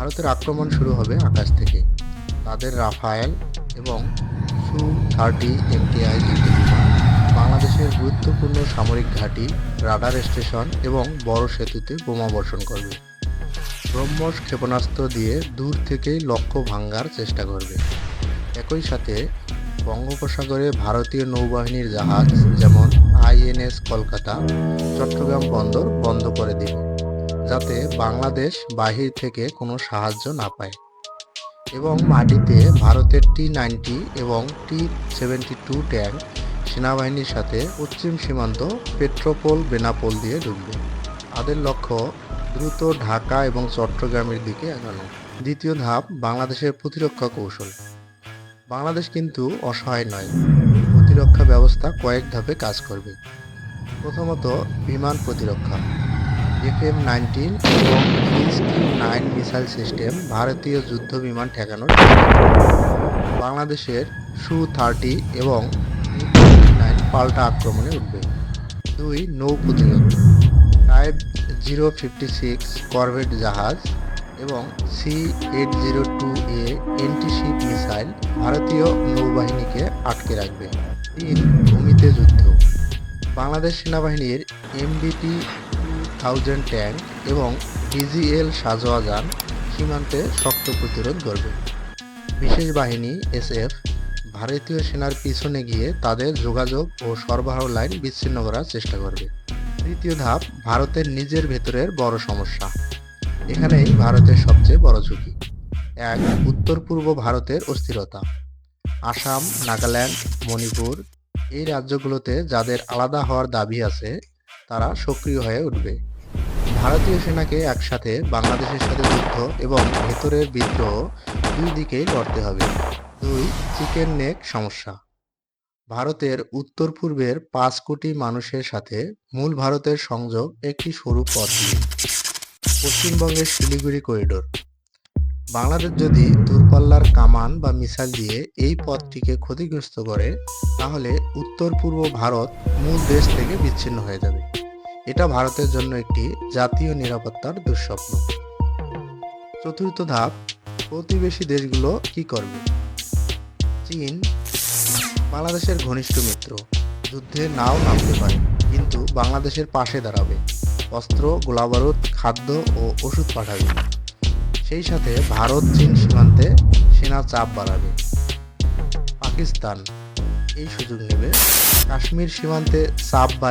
ভারতের আক্রমণ শুরু হবে আকাশ থেকে। তাদের রাফায়েল এবং সু থার্টি এমটিআই যুদ্ধবিমান বাংলাদেশের গুরুত্বপূর্ণ সামরিক ঘাঁটি, রাডার স্টেশন এবং বড় সেতুতে বোমা বর্ষণ করবে। ব্রহ্মস ক্ষেপণাস্ত্র দিয়ে দূর থেকেই লক্ষ্য ভাঙ্গার চেষ্টা করবে। একই সাথে বঙ্গোপসাগরে ভারতীয় নৌবাহিনীর জাহাজ যেমন আইএনএস কলকাতা, চট্টগ্রাম বন্দর বন্ধ করে দিবে। যাতে বাংলাদেশ বাহির থেকে কোনো সাহায্য না পায়। এবং মাটিতে ভারতের টি নাইনটি এবং টি সেভেন্টি টু ট্যাঙ্ক সেনাবাহিনীর সাথে পশ্চিম সীমান্ত পেট্রোপোল বেনাপোল দিয়ে ঢুকবে তাদের লক্ষ্য দ্রুত ঢাকা এবং চট্টগ্রামের দিকে এগানো। দ্বিতীয় ধাপ, বাংলাদেশের প্রতিরক্ষা কৌশল। বাংলাদেশ কিন্তু অসহায় নয়। প্রতিরক্ষা ব্যবস্থা কয়েক ধাপে কাজ করবে। প্রথমত, বিমান প্রতিরক্ষা। এফএম নাইনটিন এবং কিউ নাইন মিসাইল সিস্টেম ভারতীয় যুদ্ধ বিমান ঠেকানোর বাংলাদেশের সু থার্টি এবং নাইন পাল্টা আক্রমণে উঠবে। দুই, নৌ প্রতিরোধ। Type zero fifty six corvette জাহাজ এবং C eight zero two A antiship missile ভারতীয় নৌবাহিনীকে আটকে রাখবে। তিন, ভূমিতে যুদ্ধ। বাংলাদেশ সেনাবাহিনীর এমবিটি থাউজেন্ড ট্যাঙ্ক এবং ডিজিএল সাজোয়া যান সীমান্তে শক্ত প্রতিরোধ করবে বিশেষ বাহিনী, এসএফ, ভারতীয় সেনার পিছনে গিয়ে তাদের যোগাযোগ ও সরবরাহ লাইন বিচ্ছিন্ন করার চেষ্টা করবে। তৃতীয় ধাপ, ভারতের নিজের ভেতরের বড় সমস্যা। এখানেই ভারতের সবচেয়ে বড় ঝুঁকি। এক উত্তর পূর্ব ভারতের অস্থিরতা। আসাম, নাগাল্যান্ড, মণিপুর এই রাজ্যগুলোতে যাদের আলাদা হওয়ার দাবি আছে, তারা সক্রিয় হয়ে উঠবে। ভারতীয় সেনাকে একসাথে বাংলাদেশের সাথে যুদ্ধ এবং ভেতরের বিদ্রোহ দুই দিকেই লড়তে হবে। দুই, চিকেন নেক সমস্যা। ভারতের উত্তর পূর্বের পাঁচ কোটি মানুষের সাথে মূল ভারতের সংযোগ একটি সরু পথ দিয়ে। পশ্চিমবঙ্গের শিলিগুড়ি করিডোর। বাংলাদেশ যদি দূরপাল্লার কামান বা মিসাইল দিয়ে এই পথটিকে ক্ষতিগ্রস্ত করে, তাহলে উত্তর পূর্ব ভারত মূল দেশ থেকে বিচ্ছিন্ন হয়ে যাবে। এটা ভারতের জন্য একটি জাতীয় নিরাপত্তার দুঃস্বপ্ন। চতুর্থ ধাপ, প্রতিবেশী দেশগুলো কি করবে? চীন, বাংলাদেশের ঘনিষ্ঠ মিত্র, যুদ্ধে নাও নামতে পারে, কিন্তু বাংলাদেশের পাশে দাঁড়াবে, অস্ত্র, গোলাবারুদ, খাদ্য ও ওষুধ পাঠাবে। সেই সাথে ভারত, চীন সীমান্তে সেনা চাপ বাড়াবে। পাকিস্তান এই সুযোগ নেবে, কাশ্মীর সীমান্তে চাপ বাড়িয়ে